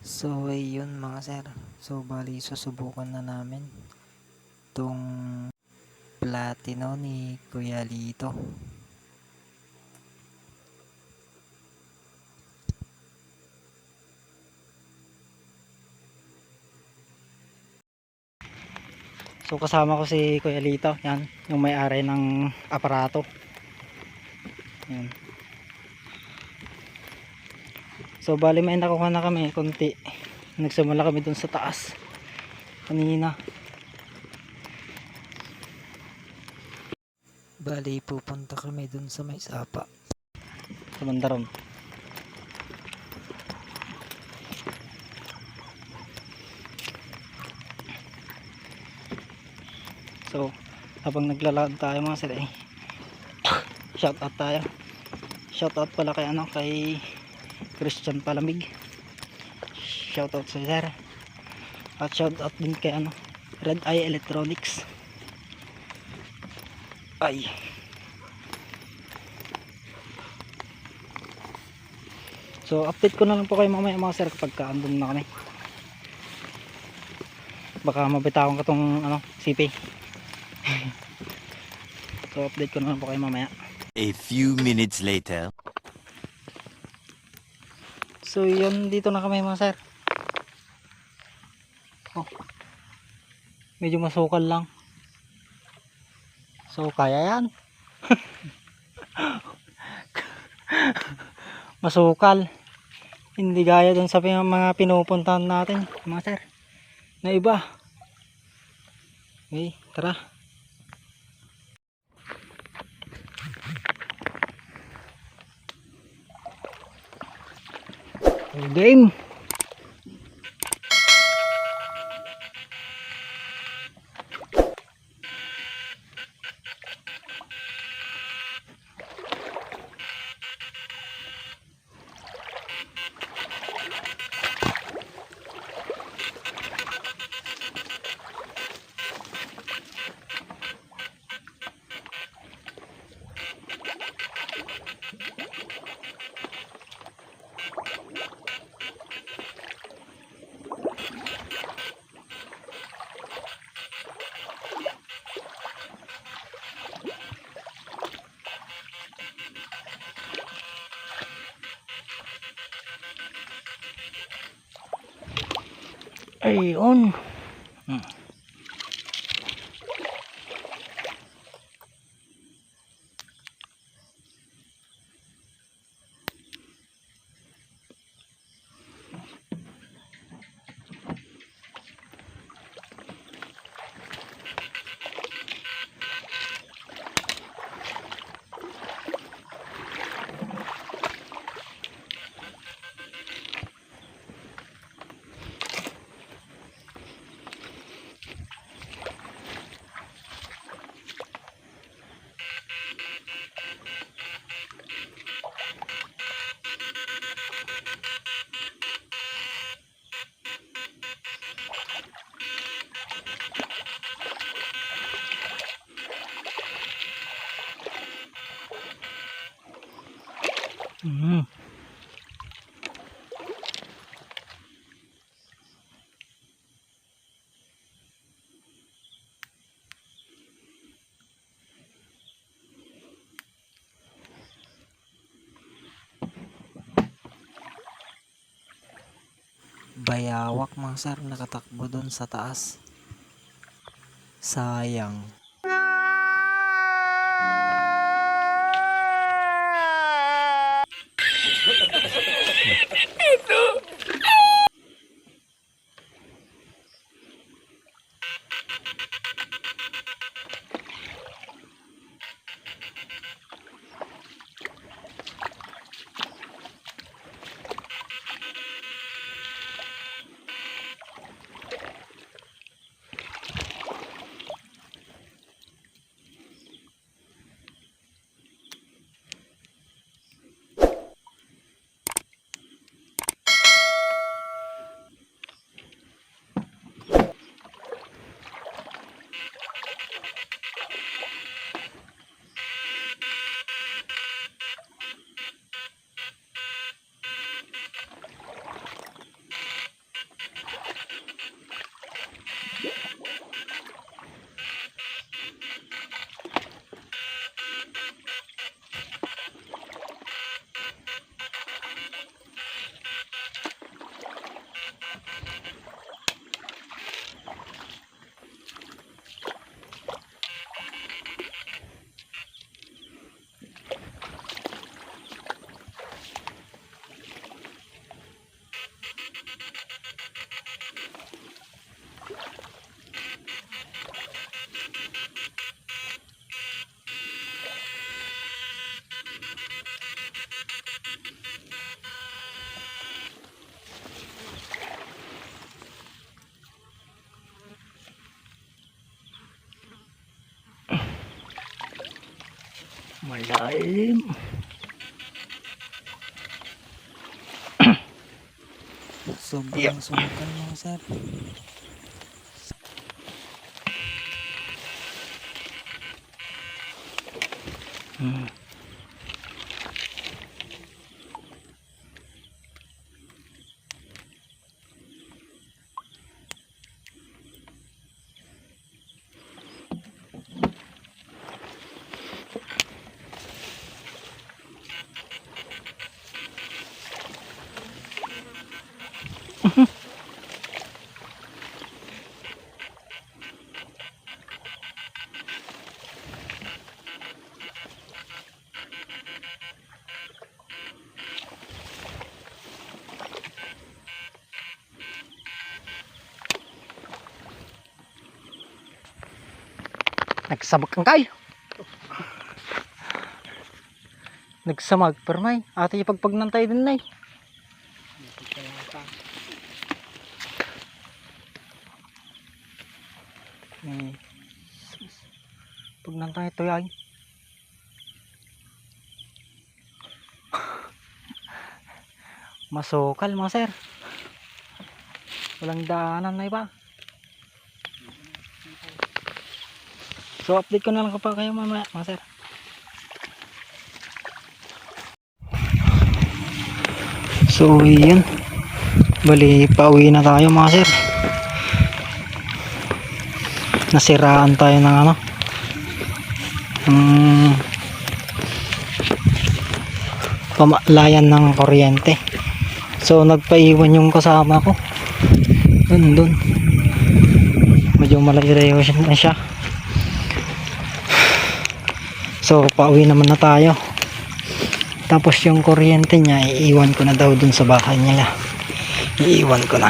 So, ayun mga sir. So, bali, susubukan na namin tong platino ni Kuya Lito. So kasama ko si Kuya Lito, yan, yung may-ari ng aparato. Yan. So bali may nakuha na kami konti. Nagsimula kami dun sa taas. Kanina. Bali, pupunta kami dun sa may sapa. Sa Mandaron. So, habang naglalakad tayo mga sir eh. Shout out tayo. Shout out pala kay ano, kay Christian Palamig. Shout out sa sir. At shout out din kay ano, Red Eye Electronics. Ay. So update ko na lang po kayo mamaya mga sir kapag ka andun na kami. Baka mabitawan ka tong ano, CP. so update ko na lang po kayo mamaya. A few minutes later. So yun dito na kami mga sir. Oh. Medyo masukal lang. So kaya yan. masukal. Hindi gaya dun sa mga pinupuntahan natin mga sir. Na iba. Okay, tara. Game. Ayun. Hmm. Mhm. Bayawak mga sir, nakatakbo dun sa taas. Sayang. Malalim. Sobrang subukan mga sir. Hmm. Nagsabak ang kayo. Nagsamag permay. Ate yung pagpagnantay din na Hmm. Pagnantay ito yan. Masukal mga sir. Walang daanan na iba. So update ko na lang kapag kayo mamaya mga sir. So yun. Bali pauwi na tayo mga sir. Nasiraan tayo ng ano. Um, pamalayan ng kuryente. So nagpaiwan yung kasama ko. Dun dun. Medyo malayo siya na siya. So, pauwi naman na tayo. Tapos yung kuryente niya, iiwan ko na daw dun sa bahay nila. Iiwan ko na.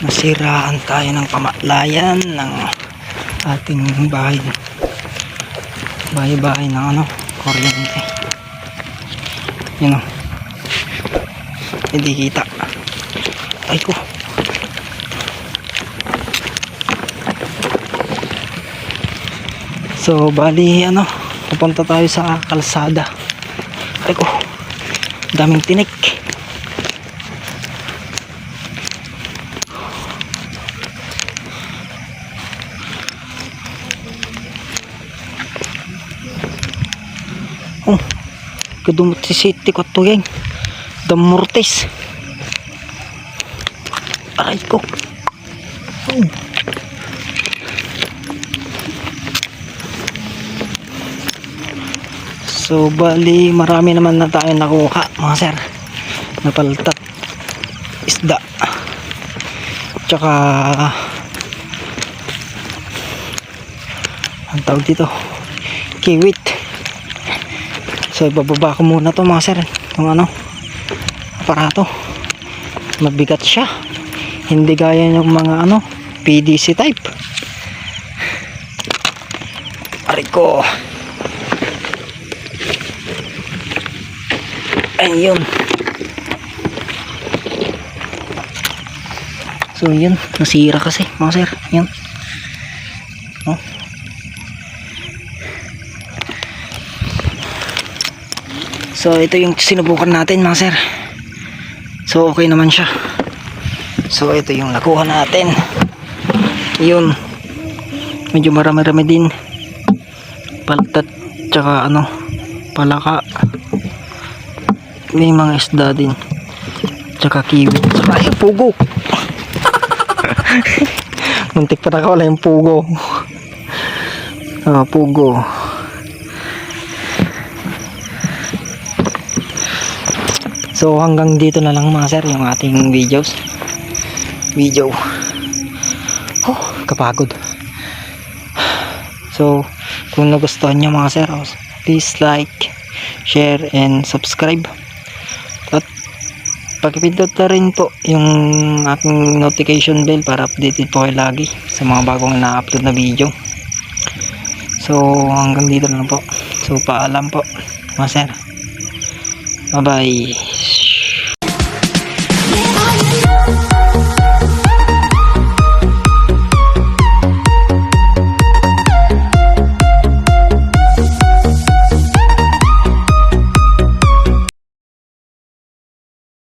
Nasiraan tayo ng pamalayan ng ating bahay. Bahay-bahay ng ano, kuryente. Yun o. Hindi kita. Ay ko. So, bali, ano, pupunta tayo sa kalsada. Ay ko. Daming tinik. Oh, kadumot si City ko to yan. Damortes. Aray ko. So bali marami naman na tayo nakuha mga sir. Napaltat isda. Tsaka ang tawag dito kiwit. So ibababa ko muna to mga sir. Itong ano aparato. Mabigat siya hindi gaya ng mga ano PDC type. Ariko ayun. So yun. Nasira kasi mga sir. Yun. Oh. so ito yung sinubukan natin mga sir. So okay naman siya So ito yung nakuha natin. Yun. Medyo marami-rami din. Paltat tsaka ano, palaka. May mga isda din. Tsaka kiwi. Tsaka ay pugo. Muntik pa nakawala yung pugo. Ah, pugo. So hanggang dito na lang mga sir yung ating videos video. Oh kapagod. So kung nagustuhan nyo mga sir please like share and subscribe. At pakipindot na rin po yung aking notification bell para updated po kayo lagi sa mga bagong na-upload na video. So hanggang dito na po. So paalam po mga sir. Bye bye